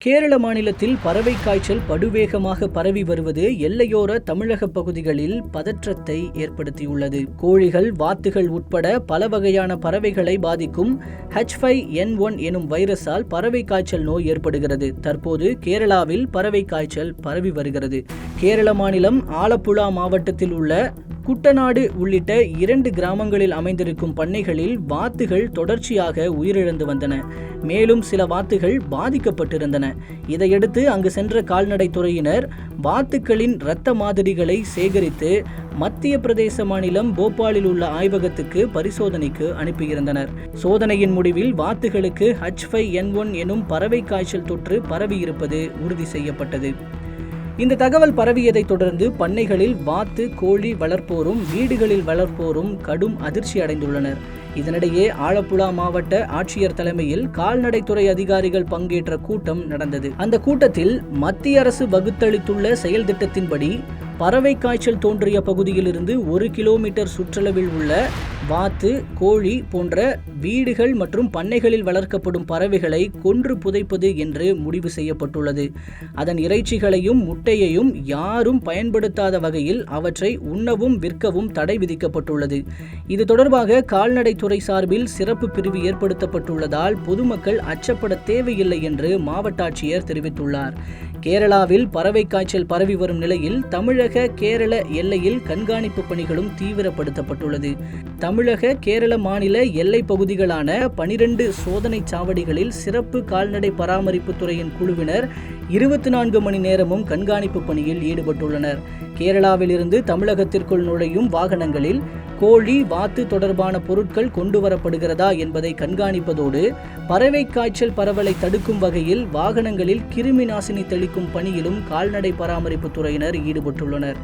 கேரள மாநிலத்தில் பறவை காய்ச்சல் படுவேகமாக பரவி வருவது எல்லையோர தமிழக பகுதிகளில் பதற்றத்தை ஏற்படுத்தியுள்ளது. கோழிகள் வாத்துகள் உட்பட பல வகையான பறவைகளை பாதிக்கும் ஹெச் ஃபைவ் என் ஒன் எனும் வைரஸால் பறவை காய்ச்சல் நோய் ஏற்படுகிறது. தற்போது கேரளாவில் பறவை காய்ச்சல் பரவி வருகிறது. கேரள மாநிலம் ஆலப்புழா மாவட்டத்தில் உள்ள குட்டநாடு உள்ளிட்ட இரண்டு கிராமங்களில் அமைந்திருக்கும் பண்ணைகளில் வாத்துகள் தொடர்ச்சியாக உயிரிழந்து வந்தன. மேலும் சில வாத்துகள் பாதிக்கப்பட்டிருந்தன. இதையடுத்து அங்கு சென்ற கால்நடைத்துறையினர் வாத்துக்களின் இரத்த மாதிரிகளை சேகரித்து மத்திய பிரதேச மாநிலம் போபாலில் உள்ள ஆய்வகத்துக்கு பரிசோதனைக்கு அனுப்பியிருந்தனர். சோதனையின் முடிவில் வாத்துகளுக்கு ஹச் ஃபைவ் என் ஒன் எனும் பறவை காய்ச்சல் தொற்று பரவியிருப்பது உறுதி செய்யப்பட்டது. இந்த தகவல் பரவியதைத் தொடர்ந்து பண்ணைகளில் வாத்து கோழி வளர்ப்போரும் வீடுகளில் வளர்ப்போரும் கடும் அதிர்ச்சி அடைந்துள்ளனர். இதனிடையே ஆலப்புழா மாவட்ட ஆட்சியர் தலைமையில் கால்நடைத்துறை அதிகாரிகள் பங்கேற்ற கூட்டம் நடந்தது. அந்த கூட்டத்தில் மத்திய அரசு வகுத்தளித்துள்ள செயல் திட்டத்தின்படி பறவை காய்ச்சல் தோன்றிய பகுதியிலிருந்து ஒரு கிலோமீட்டர் சுற்றளவில் உள்ள வாத்து கோழி போன்ற வீடுகள் மற்றும் பண்ணைகளில் வளர்க்கப்படும் பறவைகளை கொன்று புதைப்பது என்று முடிவு செய்யப்பட்டுள்ளது. அதன் இறைச்சிகளையும் முட்டையையும் யாரும் பயன்படுத்தாத வகையில் அவற்றை உண்ணவும் விற்கவும் தடை விதிக்கப்பட்டுள்ளது. இது தொடர்பாக கால்நடைத்துறை சார்பில் சிறப்பு பிரிவு ஏற்படுத்தப்பட்டுள்ளதால் பொதுமக்கள் அச்சப்பட தேவையில்லை என்று மாவட்ட ஆட்சியர் தெரிவித்துள்ளார். கேரளாவில் பறவை காய்ச்சல் பரவி வரும் நிலையில் தமிழக கேரள எல்லையில் கண்காணிப்பு பணிகளும் தீவிரப்படுத்தப்பட்டுள்ளது. தமிழக கேரள மாநில எல்லை பகுதிகளான பனிரெண்டு சோதனை சாவடிகளில் சிறப்பு கால்நடை பராமரிப்பு துறையின் குழுவினர் இருபத்தி நான்கு மணி நேரமும் கண்காணிப்பு பணியில் ஈடுபட்டுள்ளனர். கேரளாவிலிருந்து தமிழகத்திற்குள் நுழையும் வாகனங்களில் கோழி வாத்து தொடர்பான பொருட்கள் கொண்டு வரப்படுகிறதா என்பதை கண்காணிப்பதோடு பறவை காய்ச்சல் பரவலை தடுக்கும் வகையில் வாகனங்களில் கிருமி நாசினி தெளிக்கும் பணியிலும் கால்நடை பராமரிப்பு துறையினர் ஈடுபட்டுள்ளனர்.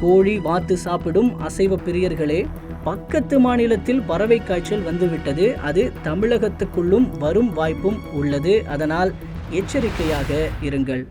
கோழி வாத்து சாப்பிடும் அசைவ பிரியர்களே பக்கத்து மாநிலத்தில் பறவை காய்ச்சல் வந்துவிட்டது. அது தமிழகத்துக்குள்ளும் வரும் வாய்ப்பும் உள்ளது. அதனால் எச்சரிக்கையாக இருங்கள்.